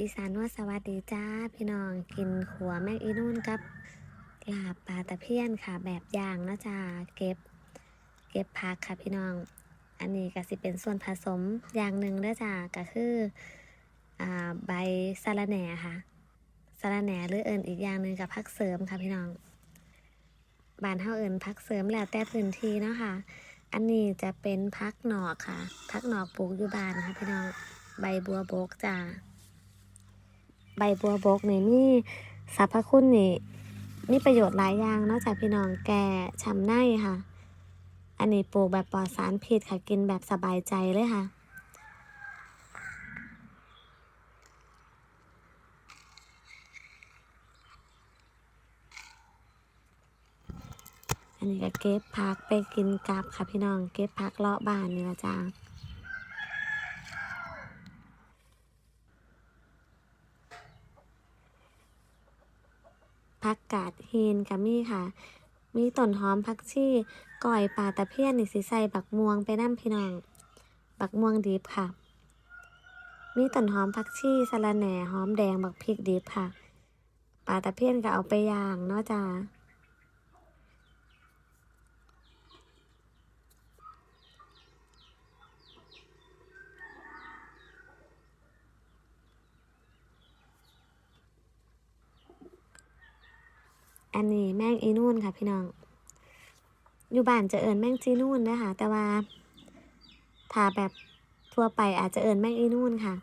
อีสานว่าสวัสดีจ้าพี่น้องกินขัวแมงอีนุ่นกับลาบปลาตะเพียนค่ะ แบบย่างนะจ้าเก็บ เก็บผักค่ะพี่น้อง อันนี้ก็สิเป็นส่วนผสมอย่างหนึ่งเด้อจ้าก็คืออ่าใบสะระแหน่ค่ะสะระแหน่หรือเอิญอีกอย่างหนึ่งกับผักเสริมค่ะพี่น้องบานเฮาเอิญผักเสริมแล้วแต่พื้นที่เนาะค่ะอันนี้จะเป็นพักหนอกค่ะ พักหนอกปลูกอยู่บ้านค่ะพี่น้อง ใบบัวบกจ้า ใบบัวบกนี่มีสรรพคุณนี่มีประโยชน์หลายอย่างนอกจากพี่น้องแก่ชำในค่ะ อันนี้ปลูกแบบปลอดสารพิษค่ะกินแบบสบายใจเลยค่ะอันนี้ก็เก็บพักไปกินกับค่ะพี่น้องเก็บพักเลาะบ้านนี่ละจ้า ผักกาดเฮนค่ะมี่ค่ะ มีต้นหอมผักชีก่อยปลาตะเพียนนี่สิใส่บักม่วงไปน้ำพี่น้อง บักม่วงดิบค่ะ มีต้นหอมผักชีสะระแหน่หอมแดงบักพริกดิบค่ะปลาตะเพียนก็เอาไปย่างเนาะจ้า อันนี้แมงอีนู่นค่ะพี่น้อง อยู่บ้านจะเอิญแมงจีนู่นนะคะแต่ว่าถ้าแบบทั่วไปอาจจะเอิญแมงอีนู่นค่ะ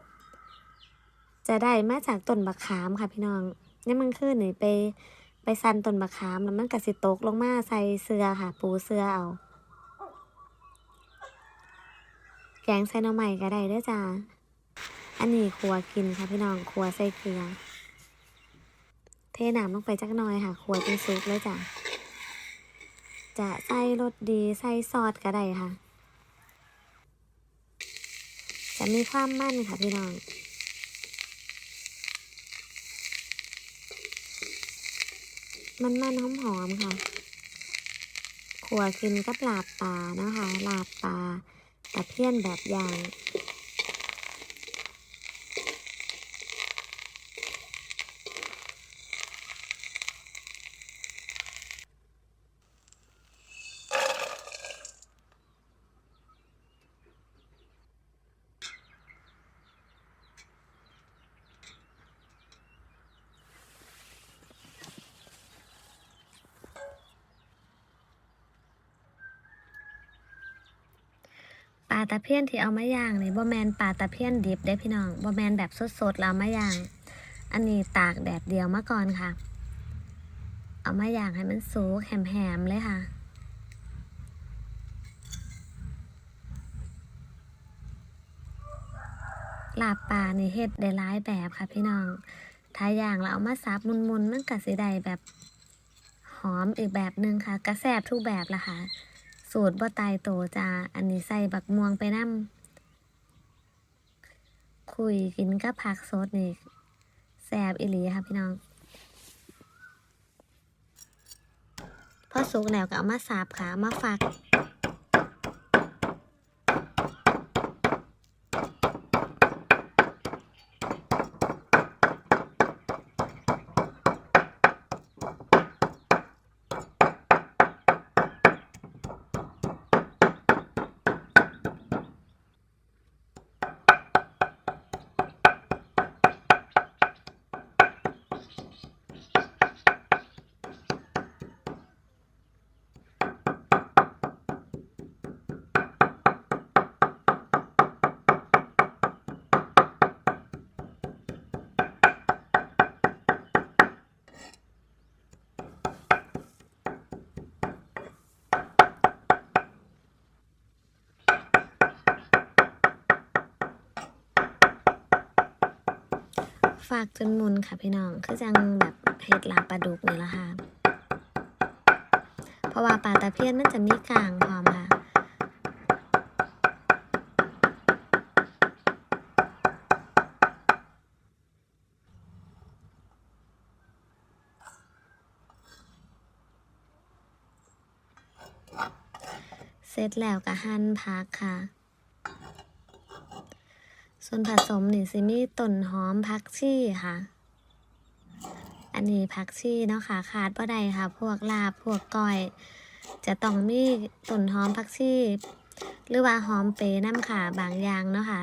จะได้มาจากต้นบักขามค่ะพี่น้องนี่มันขึ้นหนีไปไปซันต้นบักขามแล้วมันกระสิตกลงมาใส่เสื้อค่ะ ปูเสื้อเอา แกงใส่หน่อไม้ก็ได้ด้วยจ้าอันนี้ครัวกินค่ะพี่น้องครัวใส่เกลือ เทน้ำลงไปจักหน่อยค่ะขวดเป็นซุปเลยจ้ะ จะใส่รสดีใส่ซอสก็ได้ค่ะ จะมีความมั่นค่ะพี่น้อง มันมันหอมหอมค่ะขัวกินกับลาบปลานะคะลาบปลาตะเพียนแบบอย่าง ลาตะเพียนที่เอามาย่างนี่บ่แมนปลาตะเพียนดิบได้พี่น้องบ่แมนแบบสดๆเอามาย่าง อันนี้ตากแดดเดียวมาก่อนค่ะ เอามาย่างให้มันสุกแหมๆเลยค่ะลาบปลานี่เฮ็ดได้หลายแบบค่ะพี่น้องถ้าย่างแล้วเอามาซับมุนๆมันก็สิได้แบบหอมอีกแบบหนึ่งค่ะกระแซบทุกแบบละค่ะ สูตรบ่ตายโตจ้าอันนี้ใส่บักม่วงไปน้ำคุยกินกับผักสดนี่แซ่บอีหลีค่ะพี่น้องพอสุกแล้วก็เอามาสาบค่ะเอามาฝัก ฝากจนมุนค่ะพี่น้อง คือจังแบบเห็ดลาปลาดุกนี่ละค่ะ เพราะว่าปลาตะเพียนมันจะมีกลางพร้อมค่ะเสร็จแล้วก็หั่นผักค่ะ ส่วนผสมนี่สิมีต้นหอมผักชีค่ะ อันนี้ผักชีเนาะค่ะ ขาดบ่ได้ค่ะ พวกลาบพวกก้อย จะต้องมีต้นหอมผักชีหรือว่าหอมเปรย์น้ำค่ะบางอย่างเนาะค่ะ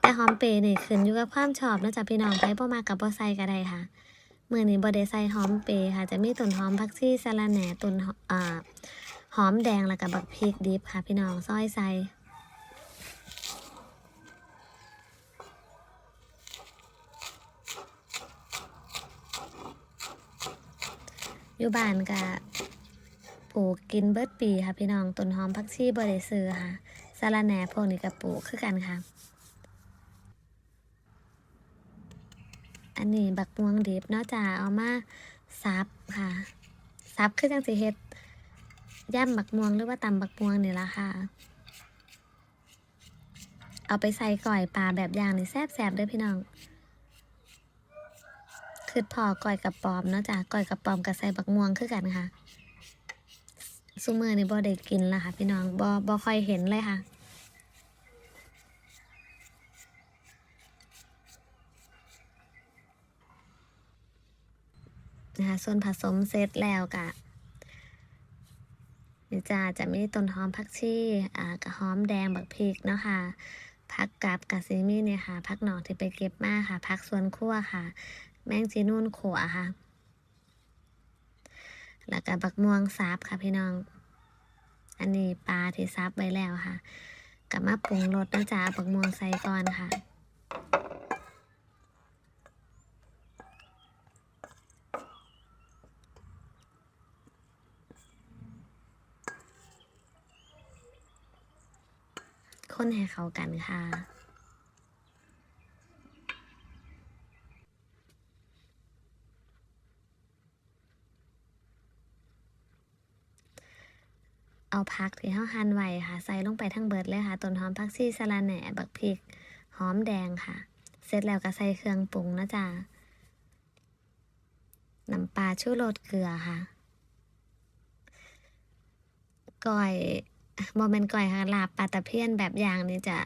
แต่หอมเปรย์นี่ขึ้นอยู่กับความชอบนะจ๊ะพี่น้องไปบ่มากับบ่ใส่ก็ได้ค่ะมื้อนี้บ่ได้ใส่หอมเปรย์ค่ะ จะมีต้นหอมผักชีสะระแหน่ต้นหออ่าหอมแดงแล้วก็บักพริกดิบค่ะ พี่น้องซอยใส่ อยู่บ้านก็ปลูกกินเบิดปีค่ะพี่น้องต้นหอมผักชีบ่ได้ซื้อค่ะสะระแหน่พวกนี้ก็ปลูกคือกันค่ะ อันนี้บักม่วงดิบเนอกจากเอามาซับค่ะซับคือจังสิเฮ็ดย่ำบักม่วงหรือว่าตำบักม่วงนี่ละค่ะ เอาไปใส่ก่อยปลาแบบอย่างนี่แซ่บๆด้อพี่น้อง คือพอก่อยกับปอมเนาะจ้ะก่อยกับปอมกับใส่บักม่วงคือกันค่ะซุมือนี่บ่ได้กินละค่ะ พี่น้องบ่บ่ค่อยเห็นเลยค่ะนะคะส่วนผสมเสร็จแล้วกะนี่จ้าจะมีต้นหอมผักชีอ่ากระหอมแดงบักพริกเนาะค่ะผักกับกะซีมีเนี่ยค่ะผักหนอกที่ไปเก็บมาค่ะผักสวนครัวค่ะ แมงจีนูนขัวค่ะ แล้วก็บักม่วงซับค่ะพี่น้อง อันนี้ปลาที่ซับไว้แล้วค่ะกลับมาปรุงรสนะจ๊ะบักม่วงใส่ก่อนค่ะคนให้เข้ากันค่ะ เอาผักที่เฮาหั่นไว้ค่ะ ใส่ลงไปทั้งเบิดเลยค่ะ ต้นหอมผักชีสะระแหน่ บักพริก หอมแดงค่ะ เสร็จแล้วก็ใส่เครื่องปรุงนะจ๊ะน้ำปลาชูรสเกลือค่ะก้อยบ่แม่นก้อยค่ะลาบปลาตะเพียนแบบอย่างนี่จะ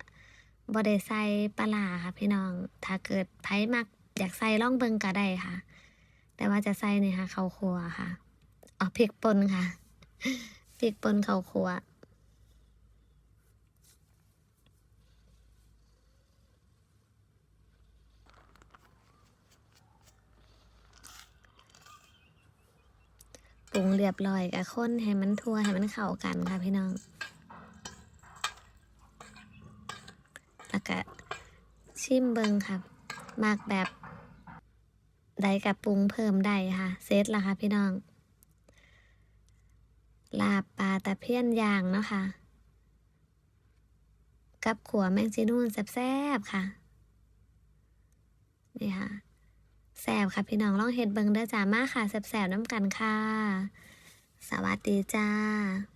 บ่ได้ใส่ปลาค่ะพี่น้อง ถ้าเกิดไผมักอยากใส่ล่องเบิงก็ได้ค่ะ แต่ว่าจะใส่นี่ค่ะข้าวคั่วค่ะอ๋อพริกป่นค่ะ พริกป่นข้าวคั่วปรุงเรียบร้อยกับคนให้มันทั่วให้มันเข้ากันค่ะพี่น้อง แล้วก็ชิมเบิงครับมากแบบใดกับปรุงเพิ่มได้ค่ะ เซตละค่ะพี่น้อง ตะเพียนย่างเนาะค่ะ กับขัวแมงจีนูนแซ่บๆค่ะ นี่ค่ะแสบค่ะพี่น้องลองเฮ็ดเบิงเด้อจ้ามาค่ะแสบๆน้ำกันค่ะ สวัสดีจ้า